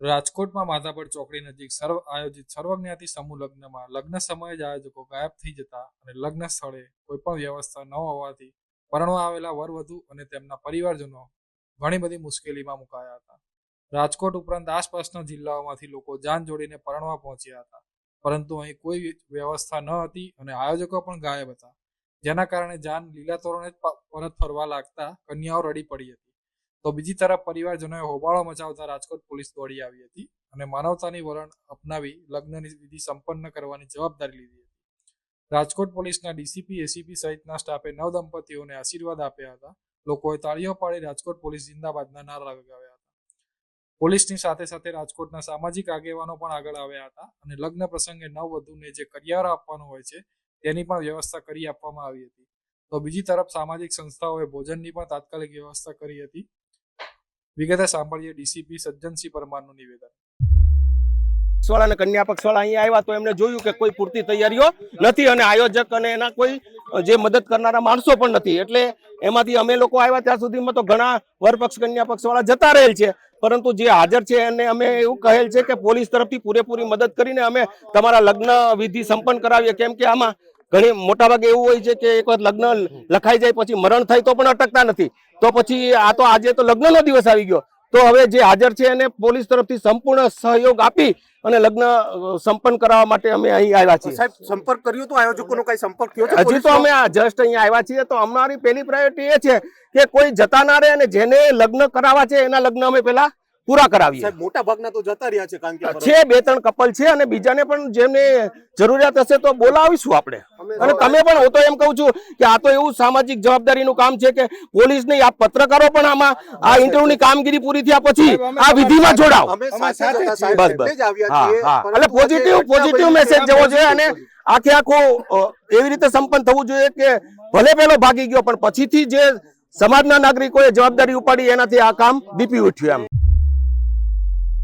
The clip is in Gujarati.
રાજકોટમાં માધાપર ચોકડી નજીક સર્વ, આયોજિત સર્વજ્ઞાતિ સમૂહ લગ્નમાં લગ્ન સમયે જ આયોજકો ગાયબ થઈ જતા અને લગ્ન સ્થળે કોઈ પણ વ્યવસ્થા ન હોવાથી પરણવા આવેલા વરવધુ અને તેમના પરિવારજનો ઘણી બધી મુશ્કેલીમાં મુકાયા હતા. રાજકોટ ઉપરાંત આસપાસના જિલ્લાઓમાંથી લોકો જાન જોડીને પરણવા પહોંચ્યા હતા. પરંતુ અહીં કોઈ વ્યવસ્થા ન હતી અને આયોજકો પણ ગાયબ હતા, જેના કારણે જાન લીલા તોરણે પરત ફરવા લાગતા કન્યાઓ રડી પડી હતી. તો બીજી તરફ પરિવારજનોએ હોબાળો મચાવતા રાજકોટ પોલીસ દોડી આવી હતી અને માનવતાની વલણ અપનાવી લગ્નની વિધિ સંપન્ન કરવાની જવાબદારી લીધી હતી. રાજકોટ પોલીસના ડીસીપી, એસીપી સહિતના સ્ટાફે નવ દંપતીઓને આશીર્વાદ આપ્યા હતા. લોકોએ તાળીઓ પાડી રાજકોટ પોલીસ જિંદાબાદના નારા લગાવ્યા હતા. પોલીસની સાથે સાથે રાજકોટના સામાજિક આગેવાનો પણ આગળ આવ્યા હતા અને લગ્ન પ્રસંગે નવવધુને જે કરિયારો આપવાનો હોય છે, તેની પણ વ્યવસ્થા કરી આપવામાં આવી હતી. તો બીજી તરફ સામાજિક સંસ્થાઓએ ભોજનની પણ તાત્કાલિક વ્યવસ્થા કરી હતી. વિગતે સાંભળીએ ડીસીપી સજ્જનસિંહ પરમારનું નિવેદન. પક્ષવાળા અને કન્યા પક્ષવાળા અહીંયા આવ્યા તો એમને જોયું કે કોઈ પૂરતી તૈયારીઓ નથી અને આયોજક અને એના કોઈ, જે મદદ કરનારા માણસો પણ નથી. એટલે એમાંથી અમે લોકો આવ્યા ત્યાં સુધીમાં તો ઘણા વરપક્ષ કન્યા પક્ષવાળા જતા રહેલ છે. પરંતુ જે હાજર છે એને અમે એવું કહેલ છે કે પોલીસ તરફથી પૂરેપૂરી મદદ કરીને અમે તમારા લગ્ન વિધિ સંપન્ન કરાવીએ. કેમ કે આમાં ઘણી મોટાભાગે એવું હોય છે કે એક વખત લગ્ન લખાઈ જાય પછી મરણ થાય તો પણ અટકતા નથી. તો પછી આ તો આજે તો લગ્નનો દિવસ આવી ગયો. તો હવે જે હાજર છે એને પોલીસ તરફથી સંપૂર્ણ સહયોગ આપી અને લગ્ન સંપન્ન કરાવવા માટે અમે અહીં આવ્યા છીએ. સાહેબ સંપર્ક કર્યો તો આયોજકોનો કઈ સંપર્ક થયો છે હજી તો અમે આ જસ્ટ અહીં આવ્યા છીએ. તો અમારી પહેલી પ્રાયોરિટી એ છે કે કોઈ જતા ના રહે અને જેને લગ્ન કરાવવા છે એના લગ્ન અમે પેલા પૂરા કરાવીએ. સાહેબ મોટા ભાગના તો જતા રહ્યા છે કારણ કે છે બે ત્રણ કપલ છે અને બીજાને પણ જેમને જરૂરિયાત હશે તો બોલાવીશું આપણે. અને તમે પણ હું તો એમ કહું છું કે આ તો એવું સામાજિક જવાબદારીનું કામ છે કે પોલીસ નહીં આ પત્રકારો પણ આમાં આ ઇન્ટરવ્યુની કામગીરી પૂરી થયા પછી આ વિધિમાં જોડાવ બસ, બસ. એટલે પોઝિટિવ પોઝિટિવ મેસેજ જવો છે. જોઈએ અને આખે આખો એવી રીતે સંપન્ન થવું જોઈએ કે ભલે પેલો ભાગી ગયો પણ પછીથી જે સમાજના નાગરિકોએ જવાબદારી ઉપાડી એનાથી આ કામ દીપી ઉઠ્યું એમ.